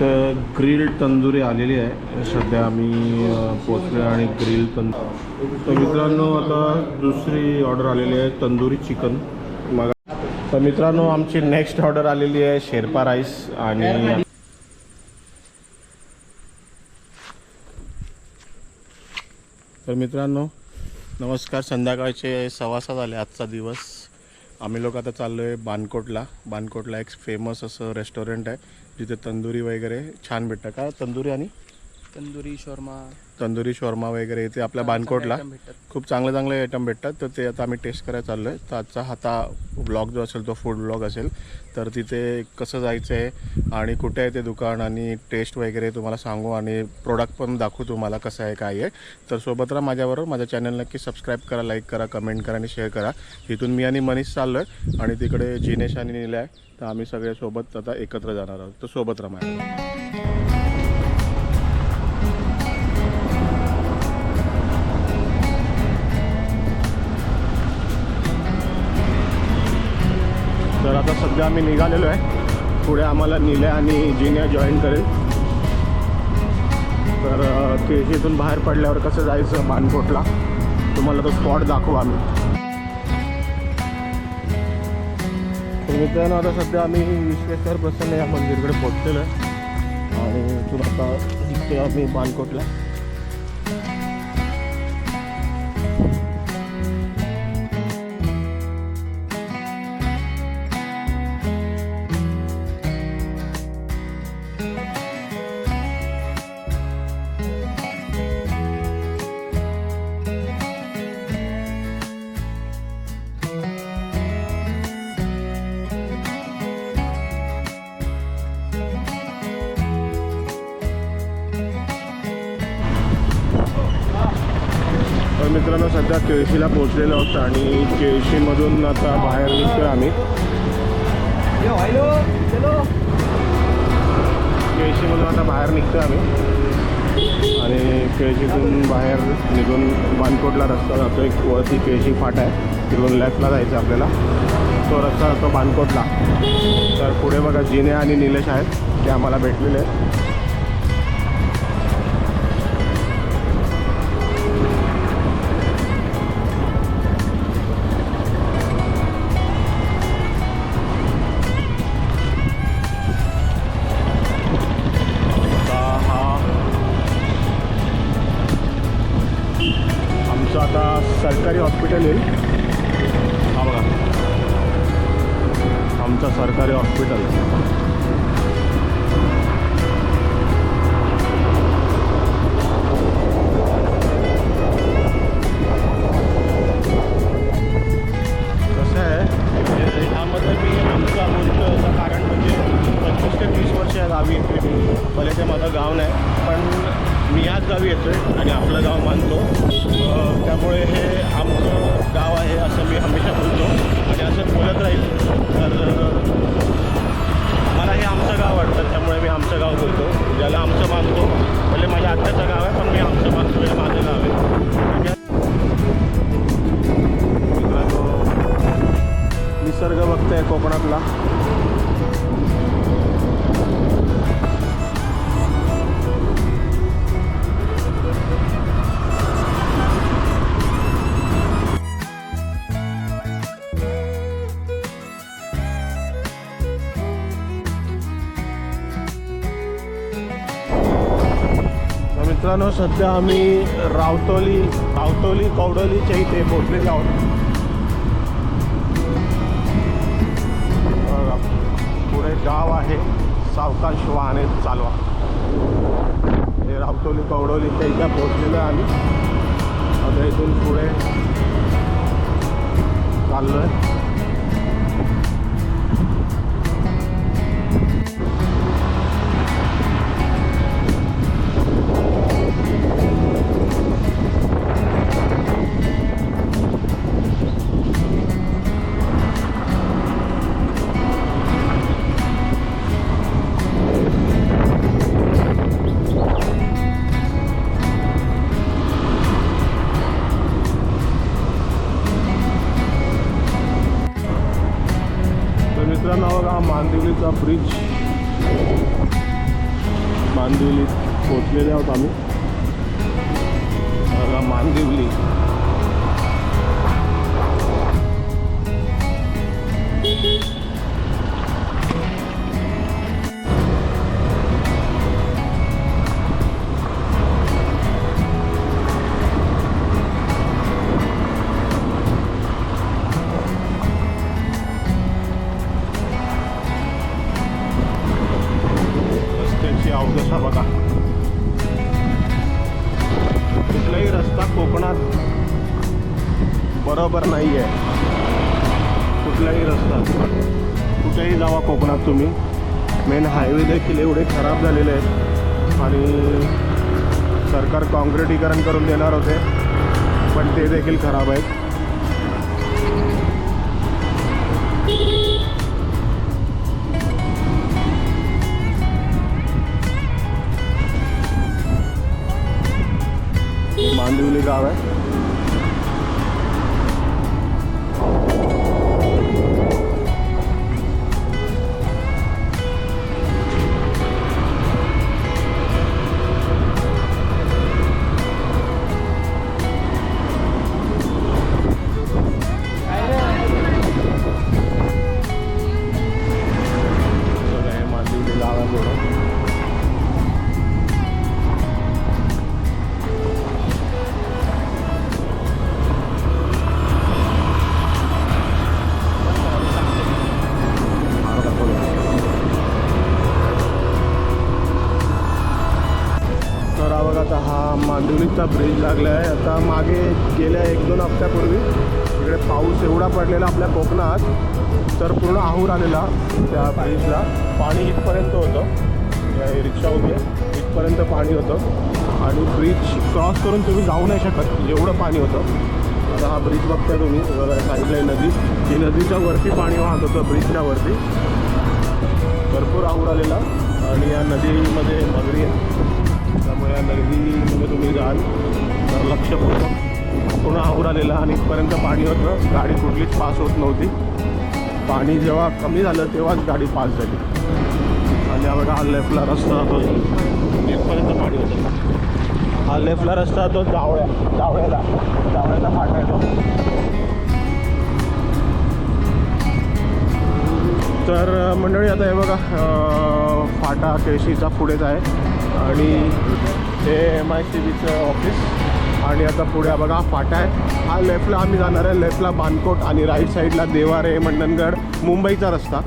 तर ग्रिल तंदुरी आलेली आहे. सध्या आम्ही पोचलो आणि ग्रिल तंदूर. तर मित्रांनो आता दुसरी ऑर्डर आलेली आहे तंदुरी चिकन. मग तर मित्रांनो आमची नेक्स्ट ऑर्डर आलेली आहे शेरपा राईस आणि तर मित्रांनो नमस्कार संध्याकाळचे सव्वा सात झाले आजचा दिवस. आम्ही लोक आता चाललो आहे बानकोटला. बानकोटला एक फेमस असं रेस्टॉरंट आहे. जिथे तंदुरी वगैरे छान भेटतं. का? तंदुरी आणि तंदुरी शोरमा. तंदुरी शॉर्मा वगैरे इथे आपल्या बानकोटला. खूप चांगले चांगले आयटम भेटतात. तर ते आता आम्ही टेस्ट करायला चाललो आहे तर आजचा हाता ब्लॉग जो असेल तो फूड ब्लॉग असेल तर तिथे कसं जायचं आहे आणि कुठे आहे ते दुकान आणि टेस्ट वगैरे तुम्हाला सांगू आणि प्रोडक्ट पण दाखवू तुम्हाला कसं आहे काय आहे. तर सोबत राहा माझ्याबरोबर. माझ्या चॅनल नक्की सबस्क्राईब करा लाईक करा कमेंट करा आणि शेअर करा. इथून मी आणि मनीष चाललो आहे आणि तिकडे जिनेश आणि निलय आहे. तर आम्ही सगळे सोबत आता एकत्र जाणार आहोत. तर सोबत राहा माझ्या सध्या आम्ही निघालेलो आहे. पुढे आम्हाला निल्या आणि जिन्या जॉईन करेल. तर अ, बाहेर पडल्यावर कसं जायचं बाणकोटला तुम्हाला तो स्पॉट दाखवू आम्ही. तर मित्रांनो आता सध्या आम्ही विश्वेश्वर प्रसन्न या मंदिरकडे पोहोचलेलो आहे. आणि इथून आता इथे आम्ही बाणकोटला तर मित्रांनो सध्या केळशीला पोहोचलेलो आहोत आणि केळशीमधून आता बाहेर निघतोय आम्ही. केळशीमधून आता बाहेर निघतोय आम्ही. आणि केळशीतून बाहेर निघून बानकोटला रस्ता जातो. एक वरती केळशी फाटा आहे. तिकडून लेफ्टला जायचं आपल्याला. तो रस्ता जातो बानकोटला. तर पुढे बघा जिने आणि निलेश आहेत. ते आम्हाला भेटलेले आहेत. मी आहे आणि आपलं गाव मानतो. त्यामुळे हे मित्रांनो सध्या आम्ही रावतोली रावतोली कौडोलीच्या इथे पोहोचलेले आहोत. पुढे गाव आहे सावकाश वाहने चालवा. हे रावतोली कौडोलीच्या इथे पोहोचलेलो आहे आम्ही. आता इथून पुढे चाललो आहे तर ब्रिज मांदिवलीत पोचलेले आहोत आम्ही. देखील एवढे खराब झालेले आहेत. आणि सरकार काँक्रिटीकरण करून देणार होते पण ते देखील खराब आहेत. मांदिवली गाव आहे. लागला आहे. आता मागे गेल्या एक दोन हप्त्यापूर्वी इकडे पाऊस एवढा पडलेला आपल्या कोकणात तर पूर्ण आहूर आलेला त्या ब्रिजला पाणी इथपर्यंत होतं. रिक्षा रिक्षा आहे इथपर्यंत पाणी होतं. आणि ब्रिज क्रॉस करून तुम्ही जाऊ नाही शकत. एवढं पाणी होतं. आता हा ब्रिज बघताय तुम्ही. साईडला नदी. ही नदीच्या वरती पाणी वाहत होतं ब्रिजच्या वरती. भरपूर आहूर आलेला. आणि या नदीमध्ये मगरी आहे त्यामुळे या नदीमध्ये तुम्ही जाल. तर लक्षपूर्वक पूर्ण आहूर आलेला आणि इथपर्यंत पाणी होतं. गाडी कुठलीच पास होत नव्हती. पाणी जेव्हा कमी झालं तेव्हाच गाडी पास झाली. आणि हा बघा हा लेफ्टला रस्ता जातो इथपर्यंत पाणी होतं. हा लेफ्टला रस्ता जातो जावळ्या. जावळ्याला. जावळ्याला फाटा येतो. तर मंडळी आता हे बघा फाटा केळशीचा पुढेच आहे. आणि हे एम आय सी बीचं ऑफिस आणि आता पुढे बघा फाटा आहे. हा लेफ्टला आम्ही जाणार आहे. लेफ्टला बानकोट आणि राईट साईडला देवारे मंडणगड मुंबईचा रस्ता.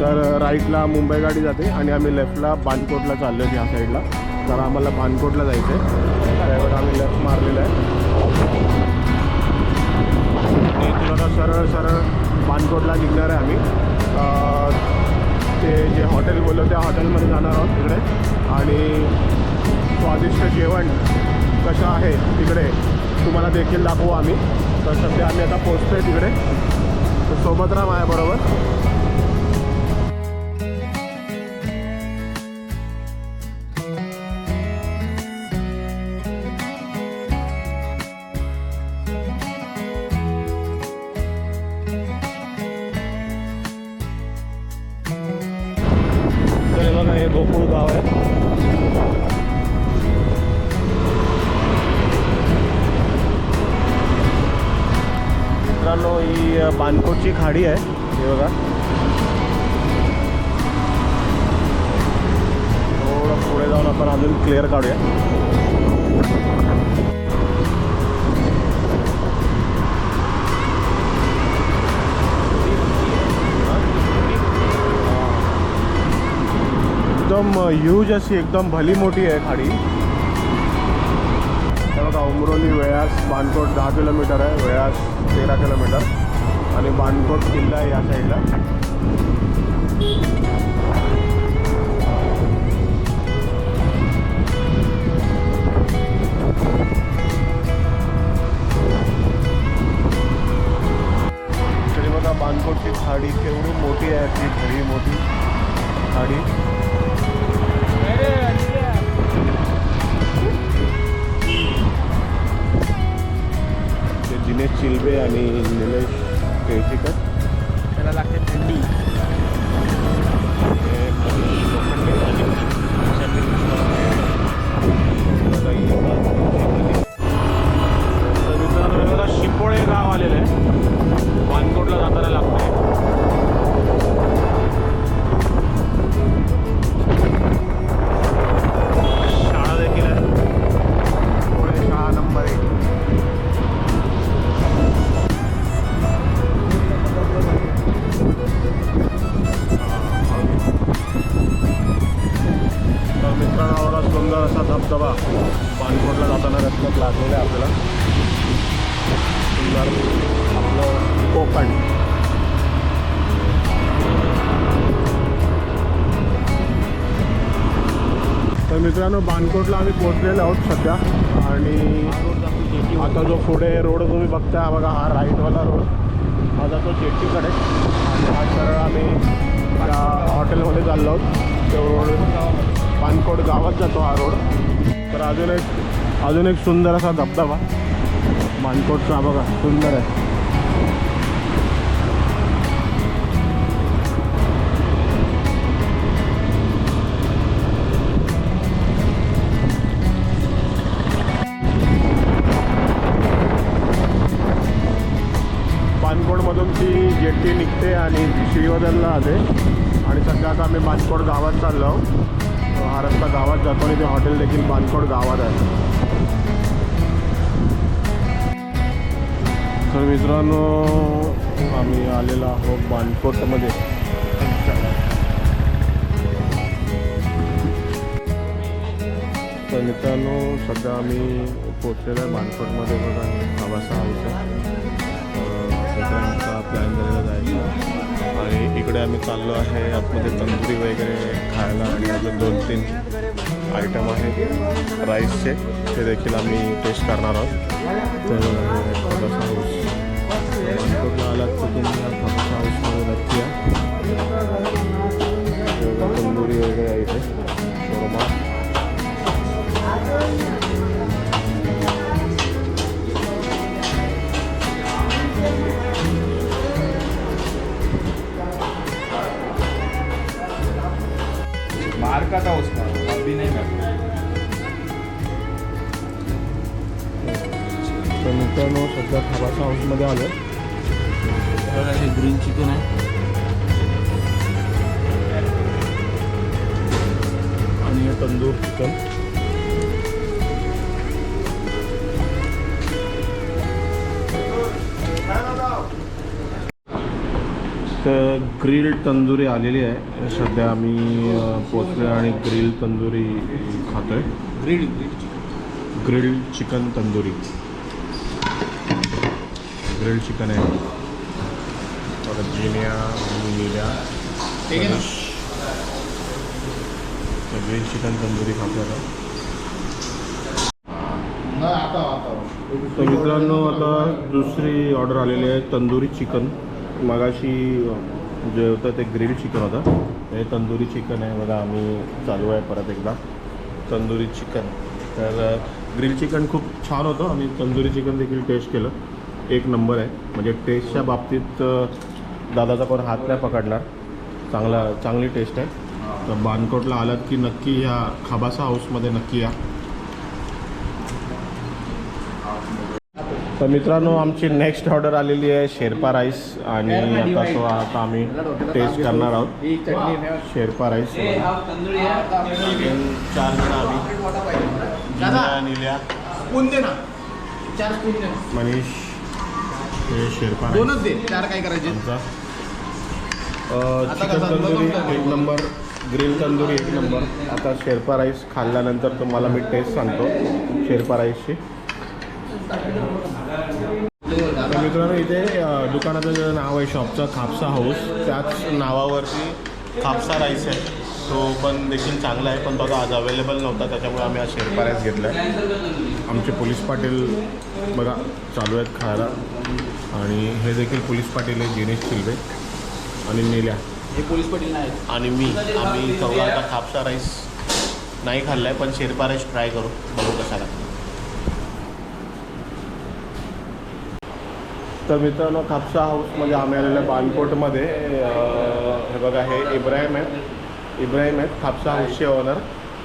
तर राईटला मुंबई गाडी जाते आणि आम्ही लेफ्टला बानकोटला चाललो आहे ह्या साईडला तर आम्हाला बानकोटला जायचं आहे त्यावर आम्ही लेफ्ट मारलेलं आहे. इथून सरळ सरळ बानकोटला निघणार आहे आम्ही. ते जे हॉटेल बोललो त्या हॉटेलमध्ये जाणार आहोत तिकडे. आणि स्वादिष्ट जेवण कसं आहे तिकडे तुम्हाला देखील दाखवू आम्ही. तर सध्या आम्ही आता पोचतो आहे तिकडे. तर सोबत राहा माझ्याबरोबर. हे गोकुळ गाव आहे. पानकोटची खाडी आहे. हे बघा. थोडं पुढे जाऊन आपण अजून क्लिअर काढूया. एकदम ह्यूज अशी एकदम भली मोठी आहे खाडी. बघा उमरोली वेळास बानकोट दहा किलोमीटर आहे वेळास तेरा किलोमीटर. आणि बाणकोट किल्ला आहे या साईडला तरी बघा बाणकोटची खाडी केवढी मोठी आहे ती खरी मोठी खाडी ते दिनेश चिलबे आणि मित्रांनो बानकोटला आम्ही पोहोचलेलो आहोत सध्या. आणि आता जो पुढे रोड तुम्ही बघता हा बघा हा राईटवाला रोड. माझा तो जेट्टीकडे आणि हा सरळ आम्ही त्या हॉटेलमध्ये चाललो आहोत. तो रोड पानकोट गावात जातो हा रोड. तर अजून एक अजून एक सुंदर असा धबधबा. मानकोटचा बघा सुंदर आहे. आता गावात चाललो. हा रस्ता गावात जातो आणि ते हॉटेल देखील पानकोट गावात आहे. तर मित्रांनो आम्ही आलेलो आहोत बानकोटमध्ये तर मित्रांनो सध्या आम्ही पोचलेलो आहे बानकोटमध्ये बघा आवासा आमचा. प्लॅन झालेला जायचा आणि इकडे आम्ही चाललो आहे. आतमध्ये तंदुरी वगैरे खायला आणि अजून दोन तीन आयटम आहेत. राईसचे ते देखील आम्ही टेस्ट करणार आहोत. तर खबासा हाऊस बानकोटला आलात तर तुम्ही या हाऊसमध्ये नक्की या. तंदुरी वगैरे आहे इथे. शोरमा. खबासा हाऊसमध्ये आलो हे ग्रीन चिकन आहे. आणि हे तंदूर चिकन तर ग्रिल तंदुरी आलेली आहे. सध्या आम्ही पोचलो आणि ग्रिल तंदुरी खातोय. Grid grill chicken tandoori. Grill chicken आहे. परत जिन्या? तर ग्रिल चिकन तंदुरी खातो आता. आता आता तर मित्रांनो आता दुसरी ऑर्डर आलेली आहे तंदुरी चिकन. मगाशी जे होतं ते ग्रिल चिकन होतं. हे तंदुरी चिकन आहे बघा आम्ही चालू आहे परत एकदा. तंदुरी चिकन. तर ग्रिल चिकन खूप छान होतं आणि तंदुरी चिकन देखील टेस्ट केलं. एक नंबर आहे. म्हणजे टेस्टच्या बाबतीत दादाचा पण हात नाही पकडणार. चांगला चांगली टेस्ट आहे. तर बानकोटला आलात की नक्की ह्या खाबासा हाऊसमध्ये नक्की या. तर मित्रांनो आमची नेक्स्ट ऑर्डर आलेली आहे शेरपा राईस आणि आता तो आता आम्ही टेस्ट करणार आहोत. शेरपा राईस चार जण आम्ही. निल्या मनीष. हे शेरपा राईस दोनच दे चार काय करायचे? आमचा. आता चिकन तंदुरी एक नंबर ग्रिल तंदुरी एक नंबर. आता शेरपा राईस खाल्ल्यानंतर तुम्हाला मी टेस्ट सांगतो शेरपा राईसची तर मित्रांनो इथे दुकानाचं जे नाव आहे शॉपचं खापसा हाऊस त्याच नावावरती खापसा राईस आहे. तो पण देखील चांगला आहे पण तो आज अवेलेबल नव्हता. त्याच्यामुळे आम्ही आज शेरपा राईस घेतला आहे आमचे पोलीस पाटील बघा चालू आहेत खायला. आणि हे देखील पोलीस पाटील आहे जिनेश चिलवे आणि नेल्या. हे पोलीस पाटील नाही आहेत. आणि मी आम्ही चौघा आता खापसा राईस नाही खाल्ला आहे पण शेरपा राईस ट्राय करू. बघू कसा लागतो तर मित्रांनो खापसा हाऊसमध्ये आम्ही आलेलं आहे बानकोटमध्ये हे बघा हे इब्राहिम आहेत. इब्राहिम आहेत खापसा हाऊसचे ओनर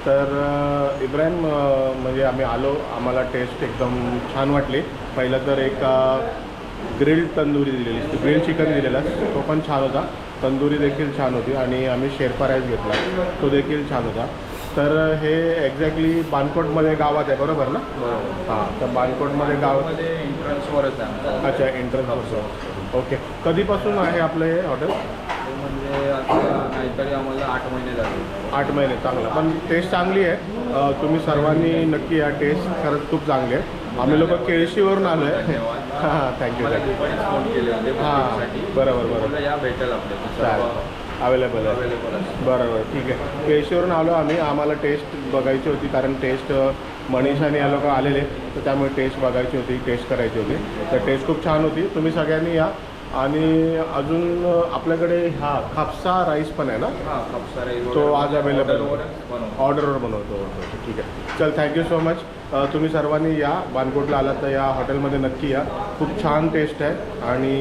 तर इब्राहिम म्हणजे आम्ही आलो. आम्हाला टेस्ट एकदम छान वाटली. पहिलं तर एक ग्रिल्ड तंदुरी दिलेली ग्रिल चिकन दिलेला तो पण छान होता. तंदुरी देखील छान होती आणि आम्ही शेरपा राईस घेतला. तो देखील छान होता. तर हे एक्झॅक्टली बानकोटमध्ये गावात आहे बरोबर ना? हां. तर बानकोटमध्ये गावात मध्ये एंट्रन्सवरच आहे. अच्छा एंट्रन्स ओके कधीपासून आहे आपलं हे हॉटेल म्हणजे नाहीतरी आम्हाला आठ महिने झाले. आठ महिने चांगला. पण टेस्ट चांगली आहे. तुम्ही सर्वांनी नक्की या टेस्ट खरंच खूप चांगली आहे. आम्ही लोक केळशीवरून आलो आहे हां थँक्यू मला थँक्यू दुपारीच फोन केले होते हां बुकिंगसाठी. बरोबर बरोबर. म्हटलं या भेटेल आपल्याला सर्व. चालेल. अवेलेबल आहे. अवेलेबल आहे. बरं बरं ठीक आहे. केळशीवरून आलो आम्ही. आम्हाला टेस्ट बघायची होती कारण टेस्ट मनीष आणि या लोक आलेले. तर त्यामुळे टेस्ट बघायची होती टेस्ट करायची होती. तर टेस्ट खूप छान होती. तुम्ही सगळ्यांनी या. आणि अजून आपल्याकडे हा खापसा राईस पण आहे ना? हां कापसा तो वगैरे आज available बनवतो. ऑर्डरवर बनवतो. ओके, ठीक आहे. चल थँक्यू सो मच तुम्ही सर्वांनी या. बानकोटला आलात तर या हॉटेलमध्ये नक्की या. खूप छान टेस्ट आहे आणि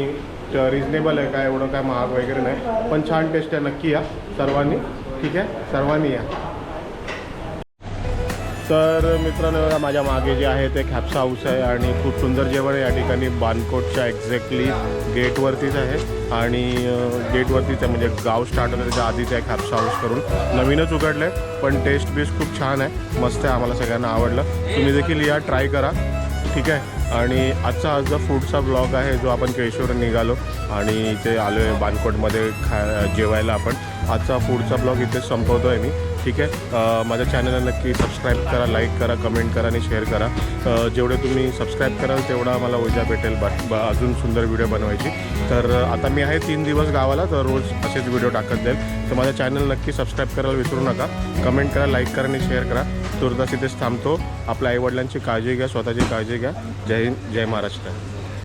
रिजनेबल आहे काय एवढं काय महाग वगैरे नाही. पण छान टेस्ट आहे. नक्की या सर्वांनी. ठीक आहे? सर्वांनी या. तर मित्रांनो माझ्या मागे जे आहे ते खॅप्सा हाऊस आहे आणि खूप सुंदर जेवण आहे. या ठिकाणी बानकोटच्या एक्झॅक्टली गेटवरतीच आहे आणि गेटवरतीच आहे म्हणजे गाव स्टार्ट होतं त्याच्या आधीच आहे खॅप्सा हाऊस करून. नवीनच उघडलं आहे पण टेस्ट बेस्ट खूप छान आहे. मस्त आहे आम्हाला सगळ्यांना आवडलं. तुम्ही देखील या ट्राय करा. ठीक आहे? आणि आजचा आज जो फूडचा ब्लॉग आहे जो आपण केशवर निघालो आणि इथे आलो आहे बानकोटमध्ये खा जेवायला आपण. आजचा फूडचा ब्लॉग इथे संपवतो आहे मी. ठीक आहे. माझ्या चॅनलला नक्की सबस्क्राईब करा लाईक करा कमेंट करा आणि शेअर करा. जेवढे तुम्ही सबस्क्राईब कराल तेवढा मला ऊर्जा भेटेल बा अजून सुंदर व्हिडिओ बनवायची. तर आता मी आहे तीन दिवस गावाला तर रोज असेच व्हिडिओ टाकत जाईल. तर माझ्या चॅनल नक्की सबस्क्राईब करायला विसरू नका. कमेंट करा लाईक करा आणि शेअर करा. तुर्तास इथेच थांबतो. आपल्या आईवडिलांची काळजी घ्या स्वतःची काळजी घ्या. जय हिंद जय महाराष्ट्र.